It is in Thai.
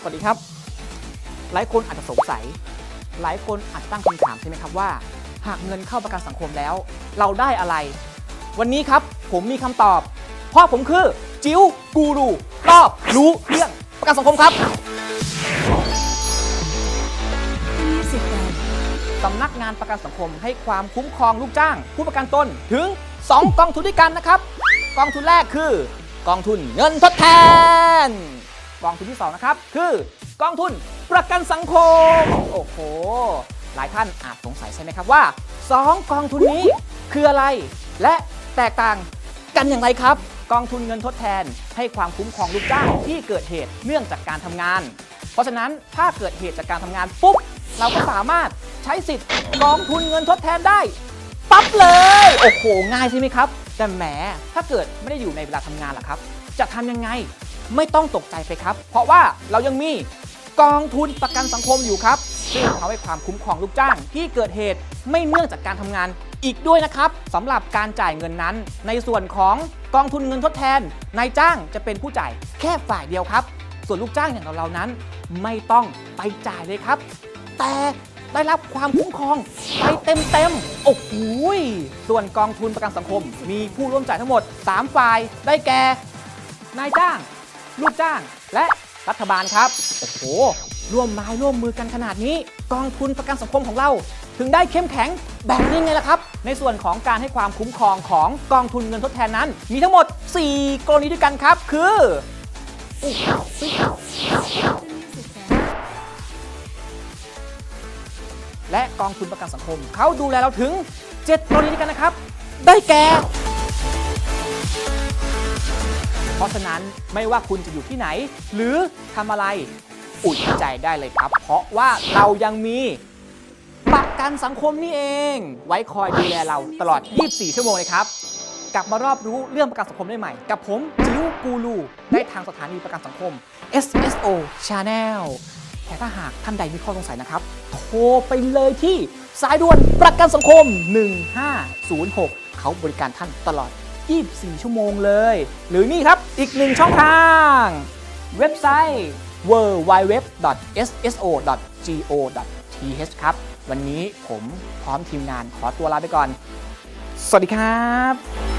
สวัสดีครับ หลายคนอาจจะสงสัย หลายคนอาจจะตั้งคำถามใช่ไหมครับว่า หากเงินเข้าประกันสังคมแล้ว เราได้อะไร วันนี้ครับผมมีคำตอบ เพราะผมคือ จิ๋วกูรูรอบรู้เรื่องประกันสังคมครับสำนักงานประกันสังคมให้ความคุ้มครองลูกจ้าง ผู้ประกันตนถึง 2 กองทุนด้วยกันนะครับ กองทุนแรกคือกองทุนเงินทดแทน กองทุนที่ 2 นะครับ คือกองทุนประกันสังคม โอ้โห หลายท่านอาจสงสัยใช่ไหมครับว่า 2 กองทุนนี้คืออะไร และแตกต่างกันอย่างไรครับ กองทุนเงินทดแทนให้ความคุ้มครองลูกจ้างที่เกิดเหตุเนื่องจากการทำงาน เพราะฉะนั้นถ้าเกิดเหตุจากการทำงานปุ๊บเราก็สามารถใช้สิทธิ์กองทุนเงินทดแทนได้ปั๊บเลย โอ้โห ง่ายใช่ไหมครับ แต่แหม ถ้าเกิดไม่ได้อยู่ในเวลาทำงานล่ะครับ จะทำยังไง ไม่ต้องตกใจไปครับ เพราะว่าเรายังมีกองทุนประกันสังคมอยู่ครับ ซึ่งเขาให้ความคุ้มครองลูกจ้างที่เกิดเหตุไม่เนื่องจากการทำงานอีกด้วยนะครับสำหรับการจ่ายเงินนั้น ในส่วนของกองทุนเงินทดแทนนายจ้างจะเป็นผู้จ่ายแค่ฝ่ายเดียวครับ ส่วนลูกจ้างอย่างเราๆนั้น ไม่ต้องไปจ่ายเลยครับ แต่ได้รับความคุ้มครองไปเต็มๆ โอ้โหยส่วนกองทุนประกันสังคม มีผู้ร่วมจ่ายทั้งหมด 3 ฝ่าย ได้แก่ นายจ้าง ลูกจ้าง และรัฐบาลครับ โอ้โห ร่วมไม้ร่วมมือกันขนาดนี้ กองทุนประกันสังคมของเรา ถึงได้เข้มแข็งแบบนี้ไงล่ะครับ ในส่วนของการให้ความคุ้มครองของกองทุนเงินทดแทนนั้น มีทั้งหมด 4 กรณีด้วยกันครับ คือและกองทุนประกันสังคม เขาดูแลเราถึง 7 กรณีด้วยกันนะครับ ได้แก่ เพราะฉะนั้นไม่ว่าคุณจะอยู่ที่ไหน หรือทำอะไรอุ่นใจได้เลยครับ เพราะว่าเรายังมีประกันสังคมนี่เอง ไว้คอยดูแลเราตลอด 24 ชั่วโมงเลยครับ กลับมารอบรู้เรื่องประกันสังคมได้ใหม่ กับผมจิวกูรูได้ทางสถานีประกันสังคม SSO Channel แต่ถ้าหากท่านใดมีข้อสงสัยนะครับ โทรไปเลยที่สายด่วนประกันสังคม 1506 เขาบริการท่านตลอด 24 ชั่วโมงเลย หรือนี่ครับอีกหนึ่งช่องทาง เว็บไซต์ www.sso.go.th ครับ วันนี้ผมพร้อมทีมงานขอตัวลาไปก่อน สวัสดีครับ